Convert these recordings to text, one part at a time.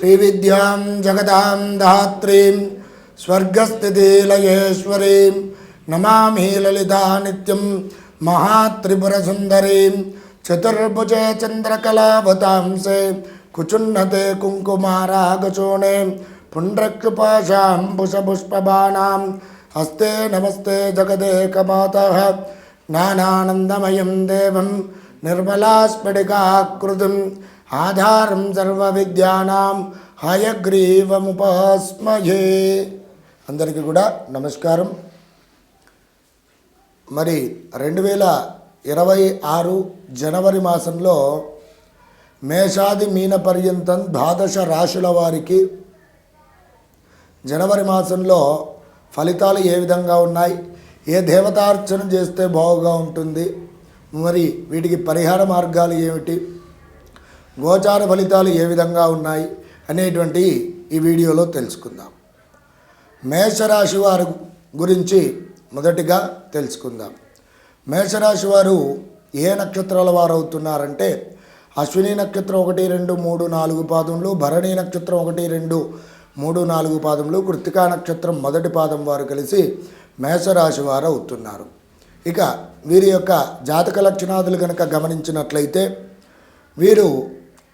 శ్రీ విద్యాం జగదాం దాత్రీం స్వర్గస్థితిలయేశ్వరీం నమామి లలితా నిత్యం మహాత్రిపురసుందరీం చతుర్భుజే చంద్రకళావతాంసే కుచున్నతే కుంకుమారాగచూణే పుండ్రక్షుపాశాం పుషపుష్పబాణాం హస్తే నమస్తే జగదేకమాతః జ్ఞానానందమయం దేవం ఆధారం ఆధారం సర్వవిద్యానాం హయగ్రీవముపాస్మయే అందరికీ కూడా నమస్కారం. మరి రెండు వేల ఇరవై ఆరు జనవరి మాసంలో మేషాది మీన పర్యంతం ద్వాదశ రాశుల వారికి జనవరి మాసంలో ఫలితాలు ఏ విధంగా ఉన్నాయి? ఏ దేవతార్చన చేస్తే బాగుగా ఉంటుంది? మరి వీటికి పరిహార మార్గాలు ఏమిటి? గోచార ఫలితాలు ఏ విధంగా ఉన్నాయి అనేటువంటి ఈ వీడియోలో తెలుసుకుందాం. మేషరాశి వారి గురించి మొదటిగా తెలుసుకుందాం. మేషరాశి వారు ఏ నక్షత్రాల వారు అవుతున్నారంటే అశ్విని నక్షత్రం ఒకటి రెండు మూడు నాలుగు పాదములు భరణి నక్షత్రం ఒకటి రెండు మూడు నాలుగు పాదములు కృతికా నక్షత్రం మొదటి పాదం వారు కలిసి మేషరాశి వారు అవుతున్నారు ఇక వీరి యొక్క జాతక లక్షణాదులు కనుక గమనించినట్లయితే వీరు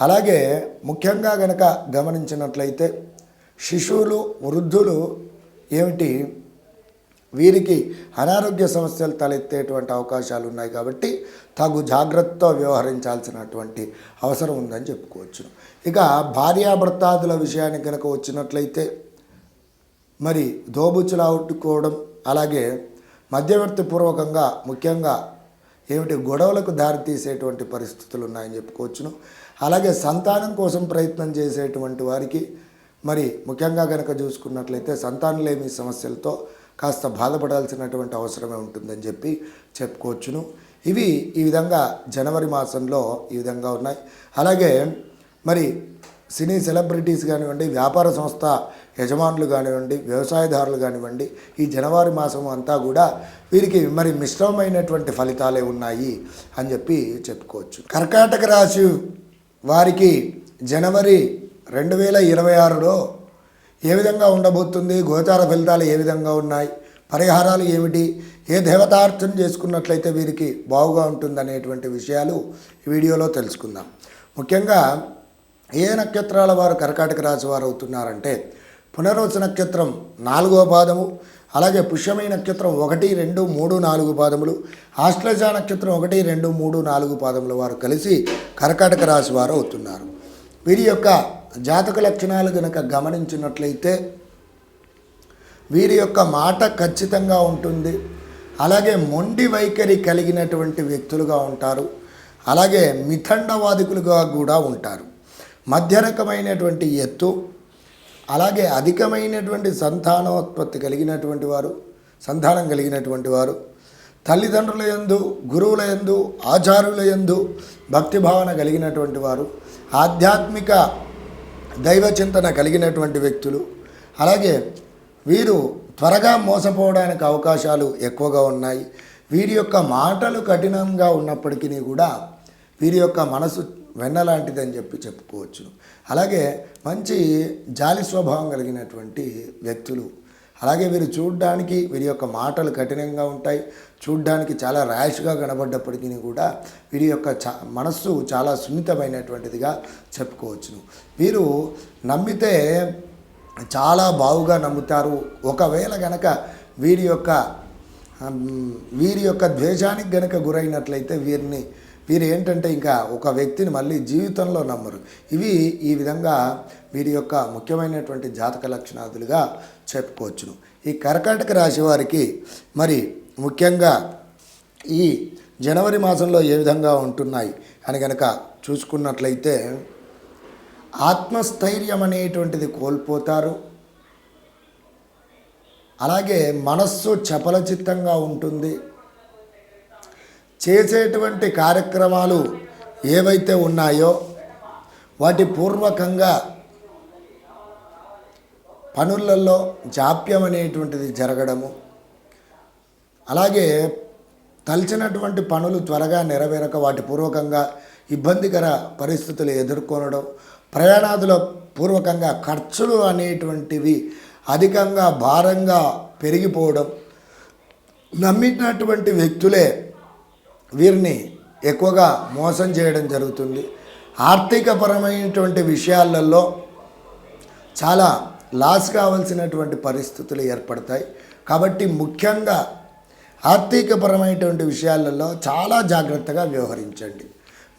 అలాగే ముఖ్యంగా గనక గమనించినట్లయితే శిశువులు వృద్ధులు ఏమిటి? వీరికి అనారోగ్య సమస్యలు తలెత్తేటువంటి అవకాశాలు ఉన్నాయి కాబట్టి తగు జాగ్రత్తతో వ్యవహరించాల్సినటువంటి అవసరం ఉందని చెప్పుకోవచ్చు. ఇక భార్యాభర్తాదుల విషయానికి కనుక వచ్చినట్లయితే మరి దోబుచ్చులావుట్టుకోవడం అలాగే మధ్యవర్తి పూర్వకంగా ముఖ్యంగా ఏమిటి? గొడవలకు దారితీసేటువంటి పరిస్థితులు ఉన్నాయని చెప్పుకోవచ్చును. అలాగే సంతానం కోసం ప్రయత్నం చేసేటువంటి వారికి మరి ముఖ్యంగా కనుక చూసుకున్నట్లయితే సంతానలేమి సమస్యలతో కాస్త బాధపడాల్సినటువంటి అవసరమే ఉంటుందని చెప్పి చెప్పుకోవచ్చును. ఇవి ఈ విధంగా జనవరి మాసంలో ఈ విధంగా ఉన్నాయి. అలాగే మరి సినీ సెలబ్రిటీస్ కానివ్వండి వ్యాపార సంస్థ యజమానులు కానివ్వండి వ్యవసాయదారులు కానివ్వండి ఈ జనవరి మాసం అంతా కూడా వీరికి మరి మిశ్రమమైనటువంటి ఫలితాలే ఉన్నాయి అని చెప్పి చెప్పుకోవచ్చు. కర్కాటక రాశి వారికి జనవరి రెండు వేల ఇరవై ఆరులో ఏ విధంగా ఉండబోతుంది? గోచార ఫలితాలు ఏ విధంగా ఉన్నాయి? పరిహారాలు ఏమిటి? ఏ దేవతార్చన చేసుకున్నట్లయితే వీరికి బాగుగా ఉంటుందనేటువంటి విషయాలు వీడియోలో తెలుసుకుందాం. ముఖ్యంగా ఏ నక్షత్రాల వారు కర్కాటక రాశి వారు అవుతున్నారంటే పునరోచ నక్షత్రం నాలుగో పాదము అలాగే పుష్యమీ నక్షత్రం ఒకటి రెండు మూడు నాలుగు పాదములు ఆశ్లేష నక్షత్రం ఒకటి రెండు మూడు నాలుగు పాదముల వారు కలిసి కర్కాటక రాశి వారు అవుతున్నారు. వీరి యొక్క జాతక లక్షణాలు కనుక గమనించినట్లయితే వీరి యొక్క మాట ఖచ్చితంగా ఉంటుంది. అలాగే మొండి వైఖరి కలిగినటువంటి వ్యక్తులుగా ఉంటారు. అలాగే మిథండవాదికులుగా కూడా ఉంటారు. మధ్య రకమైనటువంటి ఎత్తు అలాగే అధికమైనటువంటి సంతానోత్పత్తి కలిగినటువంటి వారు సంతానం కలిగినటువంటి వారు తల్లిదండ్రుల యందు గురువుల యందు ఆచారుల యందు భక్తి భావన కలిగినటువంటి వారు ఆధ్యాత్మిక దైవ చింతన కలిగినటువంటి వ్యక్తులు అలాగే వీరు త్వరగా మోసపోవడానికి అవకాశాలు ఎక్కువగా ఉన్నాయి. వీరి యొక్క మాటలు కఠినంగా ఉన్నప్పటికీ కూడా వీరి యొక్క మనసు వెన్నలాంటిదని చెప్పి చెప్పుకోవచ్చు. అలాగే మంచి జాలి స్వభావం కలిగినటువంటి వ్యక్తులు. అలాగే వీరు చూడడానికి వీరి యొక్క మాటలు కఠినంగా ఉంటాయి. చూడ్డానికి చాలా ర్యాష్గా కనబడ్డప్పటికీ కూడా వీరి యొక్క చా మనస్సు చాలా సున్నితమైనటువంటిదిగా చెప్పుకోవచ్చును. వీరు నమ్మితే చాలా బావుగా నమ్ముతారు. ఒకవేళ గనక వీరి యొక్క వీరి యొక్క ద్వేషానికి గనక గురైనట్లయితే వీరిని వీరు ఏంటంటే ఇంకా ఒక వ్యక్తిని మళ్ళీ జీవితంలో నమ్మరు. ఇవి ఈ విధంగా వీరి యొక్క ముఖ్యమైనటువంటి జాతక లక్షణాదులుగా చెప్పుకోవచ్చును. ఈ కర్కాటక రాశి వారికి మరి ముఖ్యంగా ఈ జనవరి మాసంలో ఏ విధంగా ఉంటున్నాయి అని కనుక చూసుకున్నట్లయితే ఆత్మస్థైర్యం అనేటువంటిది కోల్పోతారు. అలాగే మనస్సు చపలచిత్తంగా ఉంటుంది. చేసేటువంటి కార్యక్రమాలు ఏవైతే ఉన్నాయో వాటి పూర్వకంగా పనులలో జాప్యం అనేటువంటిది జరగడము అలాగే తలచినటువంటి పనులు త్వరగా నెరవేరక వాటి పూర్వకంగా ఇబ్బందికర పరిస్థితులు ఎదుర్కొనడం ప్రయాణాదుల పూర్వకంగా ఖర్చులు అనేటువంటివి అధికంగా భారంగా పెరిగిపోవడం నమ్మినటువంటి వ్యక్తులే వీరిని ఎక్కువగా మోసం చేయడం జరుగుతుంది. ఆర్థికపరమైనటువంటి విషయాలలో చాలా లాస్ కావాల్సినటువంటి పరిస్థితులు ఏర్పడతాయి. కాబట్టి ముఖ్యంగా ఆర్థికపరమైనటువంటి విషయాలలో చాలా జాగ్రత్తగా వ్యవహరించండి.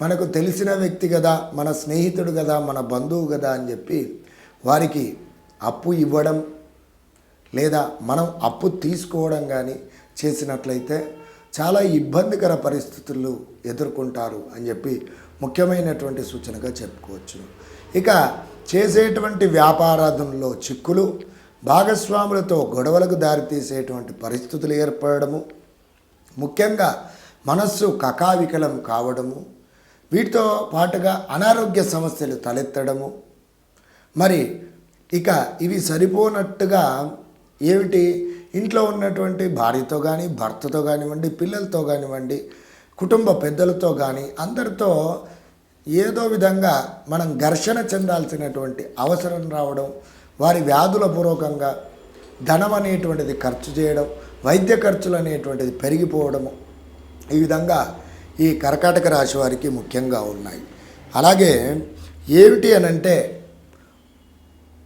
మనకు తెలిసిన వ్యక్తి కదా మన స్నేహితుడు కదా మన బంధువు కదా అని చెప్పి వారికి అప్పు ఇవ్వడం లేదా మనం అప్పు తీసుకోవడం కానీ చేసినట్లయితే చాలా ఇబ్బందికర పరిస్థితులు ఎదుర్కొంటారు అని చెప్పి ముఖ్యమైనటువంటి సూచనగా చెప్పుకోవచ్చు. ఇక చేసేటువంటి వ్యాపారాధనలో చిక్కులు భాగస్వాములతో గొడవలకు దారితీసేటువంటి పరిస్థితులు ఏర్పడము ముఖ్యంగా మనస్సు కకావికలం కావడము వీటితో పాటుగా అనారోగ్య సమస్యలు తలెత్తడము. మరి ఇక ఇవి సరిపోనట్టుగా ఏమిటి? ఇంట్లో ఉన్నటువంటి భార్యతో కానీ భర్తతో కానివ్వండి పిల్లలతో కానివ్వండి కుటుంబ పెద్దలతో కానీ అందరితో ఏదో విధంగా మనం ఘర్షణ చెందాల్సినటువంటి అవసరం రావడం వారి వ్యాధుల పూర్వకంగా ధనం అనేటువంటిది ఖర్చు చేయడం వైద్య ఖర్చులు అనేటువంటిది పెరిగిపోవడము ఈ విధంగా ఈ కర్కాటక రాశి వారికి ముఖ్యంగా ఉన్నాయి. అలాగే ఏమిటి అనంటే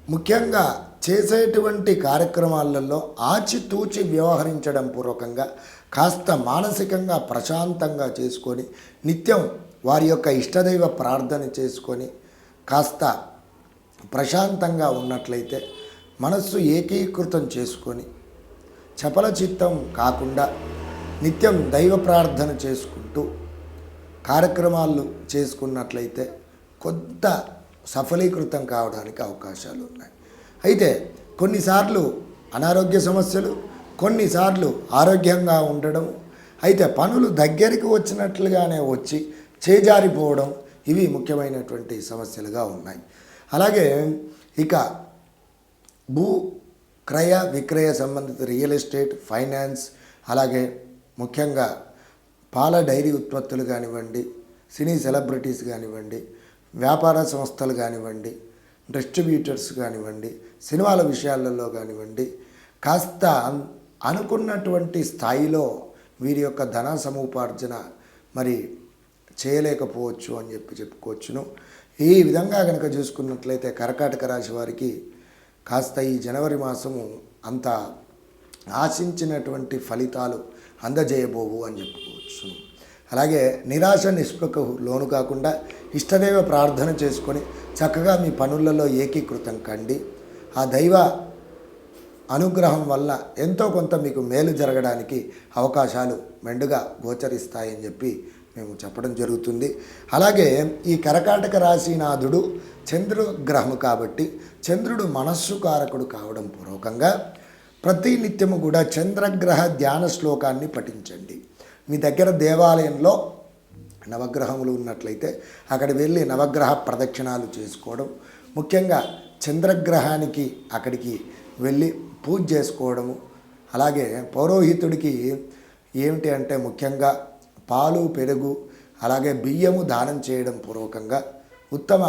ముఖ్యంగా చేసేటువంటి కార్యక్రమాలలో ఆచితూచి వ్యవహరించడం పూర్వకంగా కాస్త మానసికంగా ప్రశాంతంగా చేసుకొని నిత్యం వారి యొక్క ఇష్టదైవ ప్రార్థన చేసుకొని కాస్త ప్రశాంతంగా ఉన్నట్లయితే మనస్సు ఏకీకృతం చేసుకొని చపల చిత్తం కాకుండా నిత్యం దైవ ప్రార్థన చేసుకుంటూ కార్యక్రమాలు చేసుకున్నట్లయితే కొంత సఫలీకృతం కావడానికి అవకాశాలు ఉన్నాయి. అయితే కొన్నిసార్లు అనారోగ్య సమస్యలు కొన్నిసార్లు ఆరోగ్యంగా ఉండడం అయితే పనులు దగ్గరికి వచ్చినట్లుగానే వచ్చి చేజారిపోవడం ఇవి ముఖ్యమైనటువంటి సమస్యలుగా ఉన్నాయి. అలాగే ఇక భూ క్రయ విక్రయ సంబంధిత రియల్ ఎస్టేట్ ఫైనాన్స్ అలాగే ముఖ్యంగా పాల డైరీ ఉత్పత్తులు కానివ్వండి సినీ సెలబ్రిటీస్ కానివ్వండి వ్యాపార సంస్థలు కానివ్వండి డిస్ట్రిబ్యూటర్స్ కానివ్వండి సినిమాల విషయాలలో కానివ్వండి కాస్త అనుకున్నటువంటి స్థాయిలో వీరి యొక్క ధన సముపార్జన మరి చేయలేకపోవచ్చు అని చెప్పి చెప్పుకోవచ్చును. ఈ విధంగా కనుక చూసుకున్నట్లయితే కర్కాటక రాశి వారికి కాస్త ఈ జనవరి మాసము అంత ఆశించినటువంటి ఫలితాలు అందజేయబోవు అని చెప్పుకోవచ్చు అలాగే నిరాశ నిస్పృహకు లోను కాకుండా ఇష్టదైవ ప్రార్థన చేసుకొని చక్కగా మీ పనులలో ఏకీకృతం కండి. ఆ దైవ అనుగ్రహం వల్ల ఎంతో కొంత మీకు మేలు జరగడానికి అవకాశాలు మెండుగా గోచరిస్తాయని చెప్పి మేము చెప్పడం జరుగుతుంది. అలాగే ఈ కరకాటక రాశినాథుడు చంద్రగ్రహము కాబట్టి చంద్రుడు మనస్సు కారకుడు కావడం పూర్వకంగా ప్రతి నిత్యము కూడా చంద్రగ్రహ ధ్యాన శ్లోకాన్ని పఠించండి. మీ దగ్గర దేవాలయంలో నవగ్రహములు ఉన్నట్లయితే అక్కడ వెళ్ళి నవగ్రహ ప్రదక్షిణాలు చేసుకోవడం ముఖ్యంగా చంద్రగ్రహానికి అక్కడికి వెళ్ళి పూజ చేసుకోవడము అలాగే పౌరోహితుడికి ఏమిటి అంటే ముఖ్యంగా పాలు పెరుగు అలాగే బియ్యము దానం చేయడం పూర్వకంగా ఉత్తమ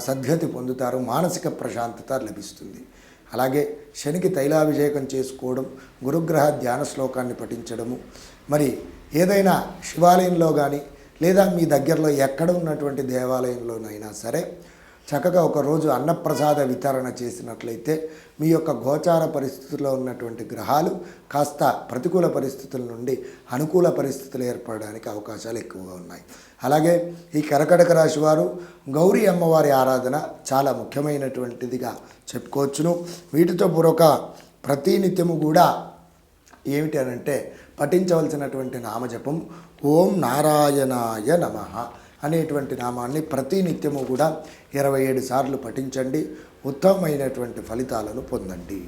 సద్గతి పొందుతారు మానసిక ప్రశాంతత లభిస్తుంది. అలాగే శనికి తైలాభిషేకం చేసుకోవడం గురుగ్రహ ధ్యాన శ్లోకాన్ని పఠించడము. మరి ఏదైనా శివాలయంలో కానీ లేదా మీ దగ్గరలో ఎక్కడ ఉన్నటువంటి దేవాలయంలోనైనా సరే చక్కగా ఒక రోజు అన్నప్రసాద వితరణ చేసినట్లయితే మీ యొక్క గోచార పరిస్థితుల్లో ఉన్నటువంటి గ్రహాలు కాస్త ప్రతికూల పరిస్థితుల నుండి అనుకూల పరిస్థితులు ఏర్పడడానికి అవకాశాలు ఎక్కువగా ఉన్నాయి. అలాగే ఈ కరకటక రాశి వారు గౌరీ అమ్మవారి ఆరాధన చాలా ముఖ్యమైనటువంటిదిగా చెప్పుకోవచ్చును. వీటితో పూర్వక ప్రతినిత్యము కూడా ఏమిటి అని అంటే పఠించవలసినటువంటి నామజపం ఓం నారాయణాయ నమ. అనేటువంటి నామాన్ని ప్రతి నిత్యము కూడా ఇరవై ఏడు సార్లు పఠించండి. ఉత్తమమైనటువంటి ఫలితాలను పొందండి.